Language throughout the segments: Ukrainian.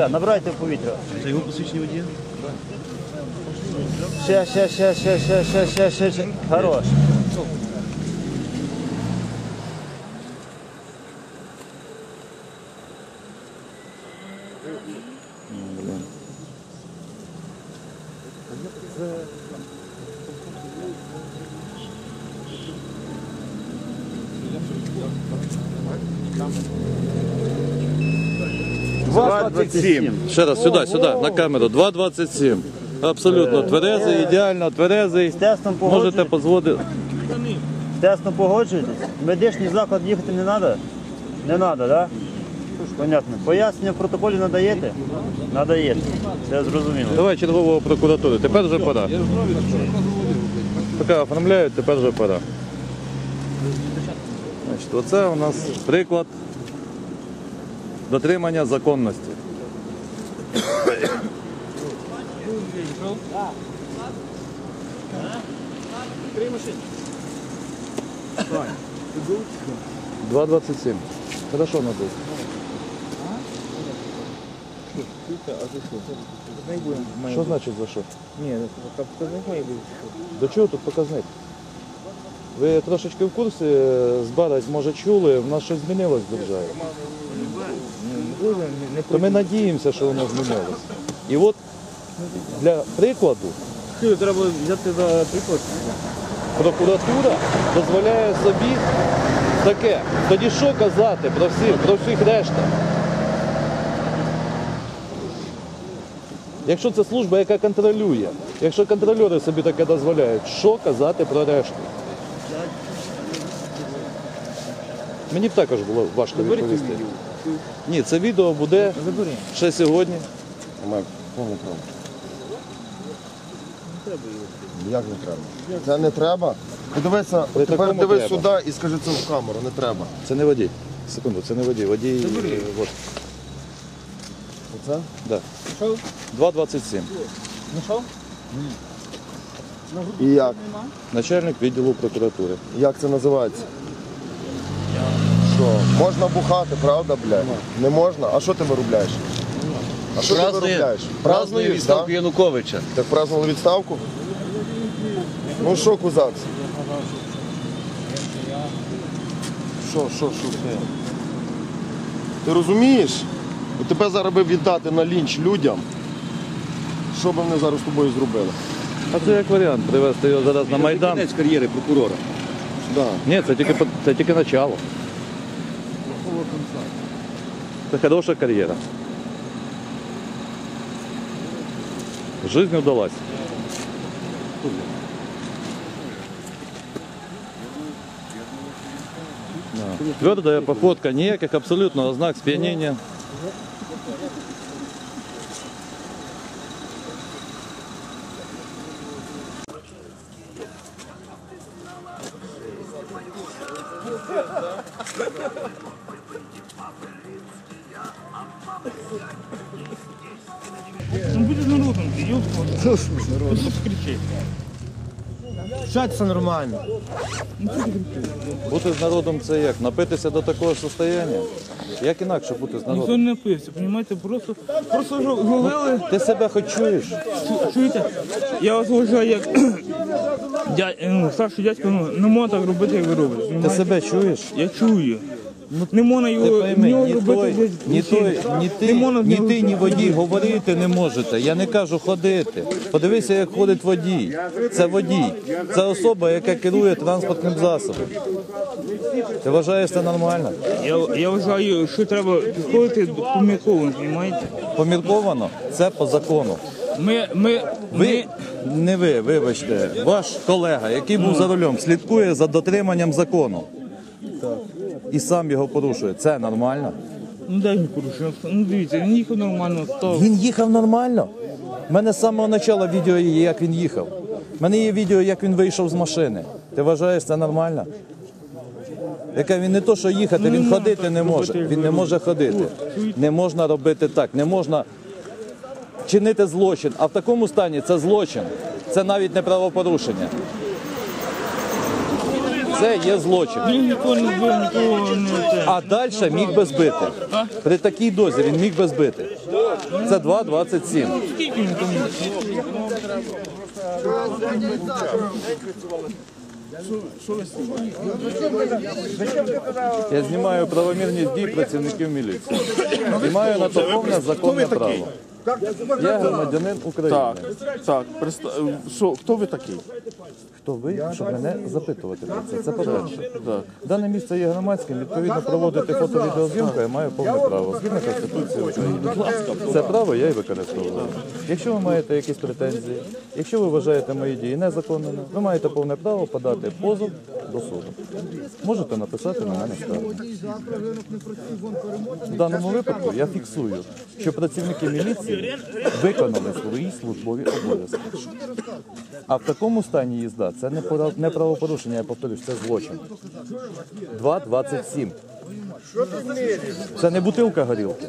Все, набирайте повітря. Це його посвідчення водія? Ще, ще, ще, ще, ще, ще, ще, ще, ще. Хорош. Там 2,27. Ще раз, сюди, сюди, на камеру. 2,27. Абсолютно е, тверезий, е, ідеально тверезий. З тестом Можете погоджуєтесь? позводити. З тестом погоджуєтесь? В медичний заклад їхати не треба? Не треба, так? Понятно. Пояснення в протоколі надаєте? Надаєте. Це зрозуміло. Давай чергового прокуратури. Тепер вже пора. Поки оформляють, тепер вже пора. Значить, Оце у нас приклад. дотримання законності. Два двадцять сім. Хорошо надо. Що значить за що? Ні, показник має бути. До чого тут показник? Ви трошечки в курсі е, з Барать, може, чули, в нас щось змінилось в державі. То ми надіємося, що воно змінилось. І от для прикладу треба взяти за приклад. прокуратура дозволяє собі таке. Тоді що казати про всіх, про всіх решта? Якщо це служба, яка контролює, якщо контрольори собі таке дозволяють, що казати про решту? Мені б також було важко відповісти. Ні, це відео буде ще сьогодні. Як не треба? Це не треба. Подивися, При тепер такому дивись треба. сюди і скажи це в камеру, не треба. Це не водій. Секунду, це не водій. Водій. е, от, Оце? да. 2,27. І як? Начальник відділу прокуратури. Як це називається? Що? Можна бухати, правда, блядь? Не можна? А що ти виробляєш? А що ти виробляєш? Празднуєш, відставку так? Януковича. Так празднували відставку? Ну що, кузак? Що, що, що? Ти розумієш? От тебе зараз би віддати на лінч людям. Що би вони зараз з тобою зробили? А це як варіант привезти його зараз на Майдан. Кінець кар'єри прокурора. Да. Ні, це тільки, по- це тільки начало. Це хороша кар'єра. Жизнь удалась. Да. Твердая походка, ніяких абсолютно ознак сп'яніння. Ну Це нормально? Бути з народом це як? Напитися до такого состояння? Як інакше бути з Ніхто народом? не напився, розумієте? Просто, просто голили. Ти себе хоч чуєш? Чу- Чуєте? Я вас вважаю як дя... ну, старший дядько, ну, не можна так робити, як ви робите. Ти понімаєте? себе чуєш? Я чую. Не можна його, в нього ні робити той, ні той, ні ти, можна в ні нього ти, ні водій говорити не можете. Я не кажу ходити. Подивися, як ходить водій. Це водій. Це особа, яка керує транспортним засобом. Ти вважаєш це нормально? Я, я вважаю, що треба підходити до помірковано, розумієте? Помірковано? Це по закону. Ми, ми, Ви ми, не ви, вибачте, ваш колега, який був за рулем, слідкує за дотриманням закону. І сам його порушує. Це нормально. ну дай мені порушення. Ну дивіться, він їхав нормально, став. Він їхав нормально. У мене з самого початку відео є, як він їхав. У мене є відео, як він вийшов з машини. Ти вважаєш це нормально? Яке він не то, що їхати, він ходити не може. Він не може ходити. Не можна робити так, не можна чинити злочин. А в такому стані це злочин. Це навіть не правопорушення. Це є злочин. Він нікого не вбив, нікого не. А далі міг би збити. При такій дозі він міг би збити. Це 2,27. Скільки він там? Я знімаю правомірність дій працівників міліції. І маю на то повне законне право. Я громадянин України. Так, так. Приста- е, Що, хто ви такий? Хто ви, щоб мене запитувати про це? Це по-перше. Так. Дане місце є громадським, відповідно проводити фото-відеозйомку я маю повне право. Згідно Конституції України. Це право я і використовую. Якщо ви маєте якісь претензії, якщо ви вважаєте мої дії незаконними, ви маєте повне право подати позов до суду. Можете написати на мене скаргу. В даному випадку я фіксую, що працівники міліції виконали свої службові обов'язки. А в такому стані їзда це не правопорушення, я повторюсь, це злочин. 2,27. Це не бутилка горілки,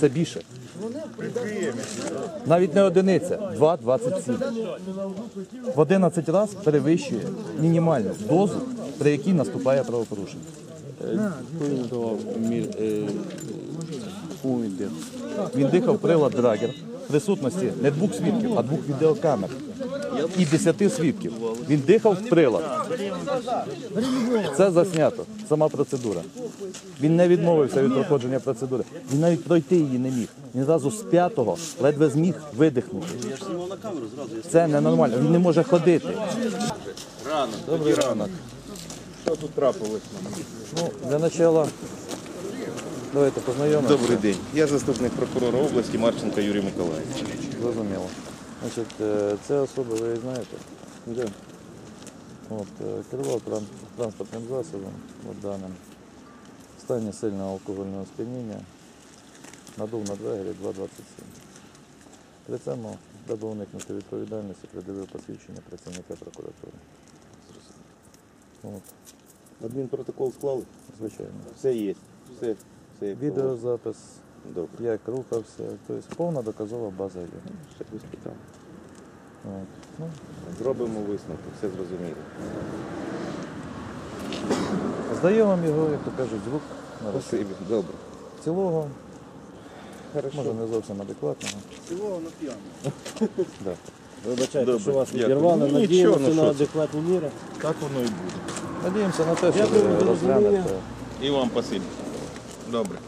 це більше. Навіть не одиниця, 2,27. В 11 разів перевищує мінімальну дозу, при якій наступає правопорушення. Він дихав прилад драгер присутності не двох свідків, а двох відеокамер і десяти свідків. Він дихав в прилад. Це заснято, сама процедура. Він не відмовився від проходження процедури. Він навіть пройти її не міг. Він разу з п'ятого ледве зміг видихнути. Це ненормально. Він не може ходити. Добрий ранок. Що тут трапилось? Ну, для начала давайте познайомимося. Добрий день. Я заступник прокурора області Марченко Юрій Миколаївич. Зрозуміло. Значить, е, це особа, ви її знаєте? Де? От, е, керував тран- транспортним засобом от даним. В стані сильного алкогольного сп'яніння. Надув на двигері 2,27. При цьому, даби уникнути відповідальності, придивив посвідчення працівника прокуратури. От, Адмінпротокол склали? звичайно. Все є. Все, все Відеозапис, Добре. як рухався, тобто повна доказова база є. Ще без питань. От. Ну, Зробимо висновки, все зрозуміло. Здаю вам його, як то кажуть, з рук на руки. Спасибі. Добре. Цілого, Хорошо. може не зовсім адекватного. Цілого на п'яну. Да. Вибачайте, Добре, що вас дякую. відірвали, Ну, нічого, надіємося ну, на це? адекватні міри. Так воно і буде. Надіємося на те, що Дякую ви за розуміння. розглянете. І вам спасибі. Добре.